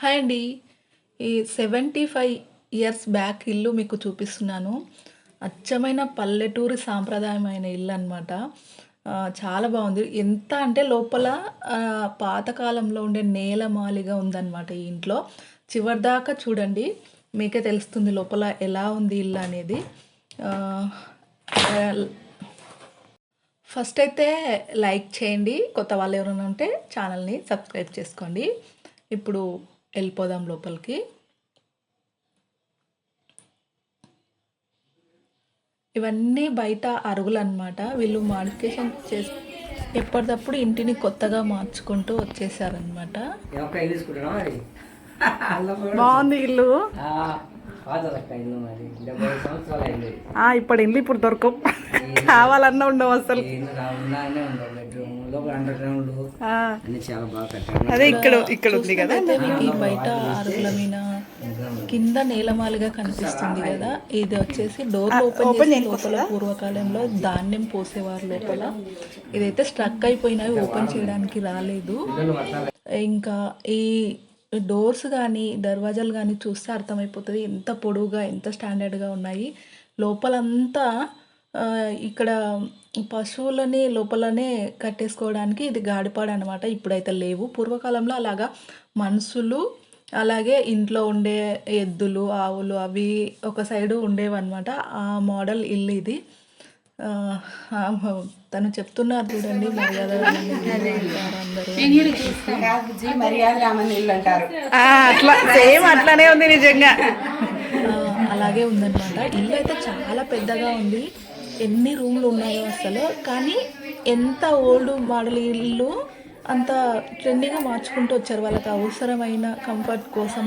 Hi అండి. ఈ seventy five years back ఇల్లు మీకు చూపిస్తున్నాను. అచ్చమైన పల్లెటూరి సాంప్రదాయమైన ఇల్లు అనమాట చాలా బాగుంది. ఎంత అంటే లోపల పాతకాలంలో ఉండే నేలమాలిగా ఉందన్నమాట ఈ ఇంట్లో. చివరిదాకా చూడండి మీకే తెలుస్తుంది లోపల ఎలా ఉంది ఇల్లు అనేది. ఫస్ట్ అయితే లైక్ చేయండి. కొత్త వాళ్ళు ఎవరైనా ఉంటే ఛానల్ని సబ్స్క్రైబ్ చేసుకోండి. ఇప్పుడు వెళ్ళిపోదాం లోపలికి. ఇవన్నీ బయట అరుగులు అనమాట వీళ్ళు మాడిఫికేషన్ చేసి ఎప్పటికప్పుడు ఇంటిని కొత్తగా మార్చుకుంటూ వచ్చేసారనమాట బాగుంది ఇల్లు. ఇప్పుడు ఇల్లు ఇప్పుడు దొరకవు. కావాలన్నా ఉండవు అసలు. ఈ ఇల్లు రా- ఉన్నానే ఉండవు బెడ్రూమ్ లోపల అండర్ గ్రౌండ్ అన్ని చాలా బాగా కట్టారు అదే ఇక్కడ ఇక్కడ ఉంది కదా? మీకు బయట అరుగుల మీద కింద నేలమాలిగా కనిపిస్తుంది కదా? ఇది వచ్చేసి డోర్ ఓపెన్ చేసి లోపల పూర్వకాలంలో ధాన్యం పోసేవారు లోపల. ఇదైతే స్ట్రక్ అయిపోయినవి ఓపెన్ చేయడానికి రాలేదు. ఇంకా ఈ డోర్స్ కానీ దర్వాజాలు కానీ చూస్తే అర్థమైపోతుంది ఎంత పొడవుగా ఎంత స్టాండర్డ్గా ఉన్నాయి. లోపలంతా ఇక్కడ పశువులని లోపలనే కట్టేసుకోవడానికి ఇది గాడిపాడు అనమాట ఇప్పుడైతే లేవు. పూర్వకాలంలో అలాగా మనుషులు అలాగే ఇంట్లో ఉండే ఎద్దులు ఆవులు అవి ఒక సైడు ఉండేవన్నమాట. ఆ మోడల్ ఇల్లు ఇది. తను చెప్తున్నారు చూడండి మర్యాద అట్లా సేమ్ అట్లానే ఉంది నిజంగా. అలాగే ఉందన్నమాట. ఇల్లు అయితే చాలా పెద్దగా ఉంది. ఎన్ని రూమ్లు ఉన్నాయో అసలు. కానీ ఎంత ఓల్డ్ మోడల్ ఇల్లు అంత ట్రెండింగ్గా మార్చుకుంటూ వచ్చారు. వాళ్ళకి అవసరమైన కంఫర్ట్ కోసం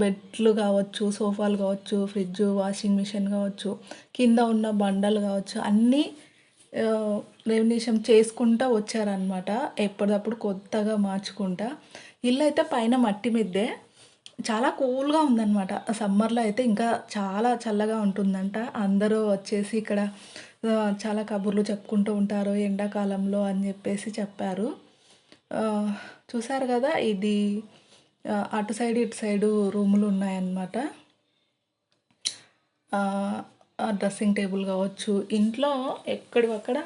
బెడ్లు కావచ్చు సోఫాలు కావచ్చు ఫ్రిడ్జ్ వాషింగ్ మిషన్ కావచ్చు కింద ఉన్న బండలు కావచ్చు అన్నీ రెవల్యూషన్ చేసుకుంటా వచ్చారనమాట ఎప్పటికప్పుడు కొత్తగా మార్చుకుంటా. ఇల్లు అయితే పైన మట్టి మిద్దే చాలా కూల్గా ఉందన్నమాట. సమ్మర్లో అయితే ఇంకా చాలా చల్లగా ఉంటుందంట. అందరూ వచ్చేసి ఇక్కడ చాలా కబుర్లు చెప్పుకుంటూ ఉంటారు. ఎండాకాలంలో అని చెప్పేసి చెప్పారు. చూసారు కదా ఇది అటు సైడ్ ఇటు సైడు రూములు ఉన్నాయన్నమాట. డ్రెస్సింగ్ టేబుల్ కావచ్చు. ఇంట్లో ఎక్కడివక్కడ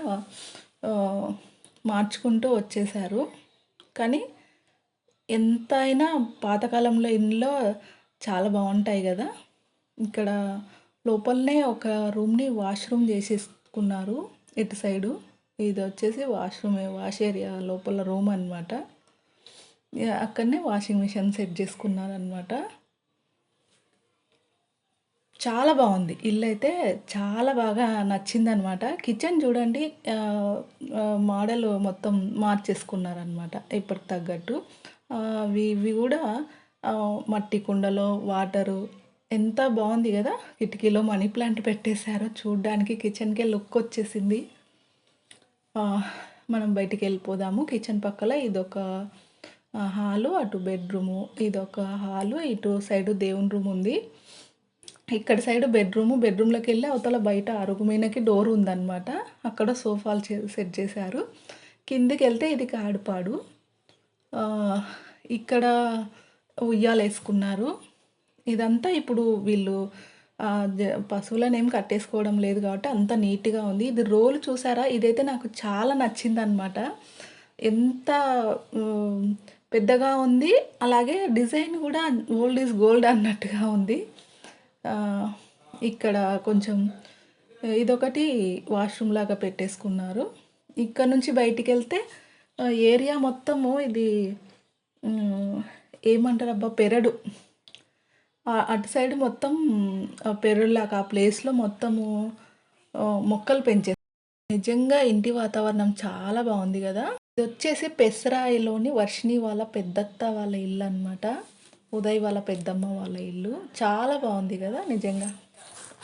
మార్చుకుంటూ వచ్చేసారు కానీ ఎంతైనా పాతకాలంలో ఇంట్లో చాలా బాగుంటాయి కదా. ఇక్కడ లోపలనే ఒక రూమ్ని వాష్రూమ్ చేసేసుకున్నారు ఇటు సైడు. ఇది వచ్చేసి వాష్రూమ్ వాష్ ఏరియా లోపల రూమ్ అనమాట అక్కడనే వాషింగ్ మిషన్ సెట్ చేసుకున్నారు అనమాట చాలా బాగుంది. ఇల్లు అయితే చాలా బాగా నచ్చిందనమాట కిచెన్ చూడండి మోడల్ మొత్తం మార్చేసుకున్నారనమాట ఇప్పటికి తగ్గట్టు. అవి ఇవి కూడా మట్టి కుండలో వాటరు ఎంత బాగుంది కదా? కిటికీలో మనీ ప్లాంట్ పెట్టేశారో. చూడ్డానికి కిచెన్కే లుక్ వచ్చేసింది. మనం బయటికి వెళ్ళిపోదాము. కిచెన్ పక్కల ఇదొక హాలు. అటు బెడ్రూము ఇదొక హాలు. ఇటు సైడు దేవుని రూమ్ ఉంది. ఇక్కడ సైడ్ బెడ్రూమ్. బెడ్రూమ్లోకి వెళ్ళి అవతల బయట అరుగు మీనకి డోర్ ఉందన్నమాట. అక్కడ సోఫాలు చే సెట్ చేశారు. కిందికి వెళ్తే ఇది కాడుపాడు. ఇక్కడ ఉయ్యాలేసుకున్నారు. ఇదంతా ఇప్పుడు వీళ్ళు పశువులను ఏం కట్టేసుకోవడం లేదు కాబట్టి అంత నీట్గా ఉంది. ఇది రోల్ చూసారా? ఇదైతే నాకు చాలా నచ్చిందనమాట ఎంత పెద్దగా ఉంది. అలాగే డిజైన్ కూడా ఓల్డ్ ఈజ్ గోల్డ్ అన్నట్టుగా ఉంది. ఇక్కడ కొంచెం ఇదొకటి వాష్రూమ్ లాగా పెట్టేసుకున్నారు. ఇక్కడ నుంచి బయటికి వెళ్తే ఏరియా మొత్తము ఇది ఏమంటారు అబ్బా పెరడు. అటు సైడ్ మొత్తం ఆ, పెరడులాగా ఆ ప్లేస్లో మొత్తము మొక్కలు పెంచే నిజంగా ఇంటి వాతావరణం చాలా బాగుంది కదా. ఇది వచ్చేసి పెసరాయిలోని వర్షిణి వాళ్ళ పెద్దత్త వాళ్ళ ఇల్లు అనమాట ఉదయ్ వాళ్ళ పెద్దమ్మ వాళ్ళ ఇల్లు. చాలా బాగుంది కదా నిజంగా.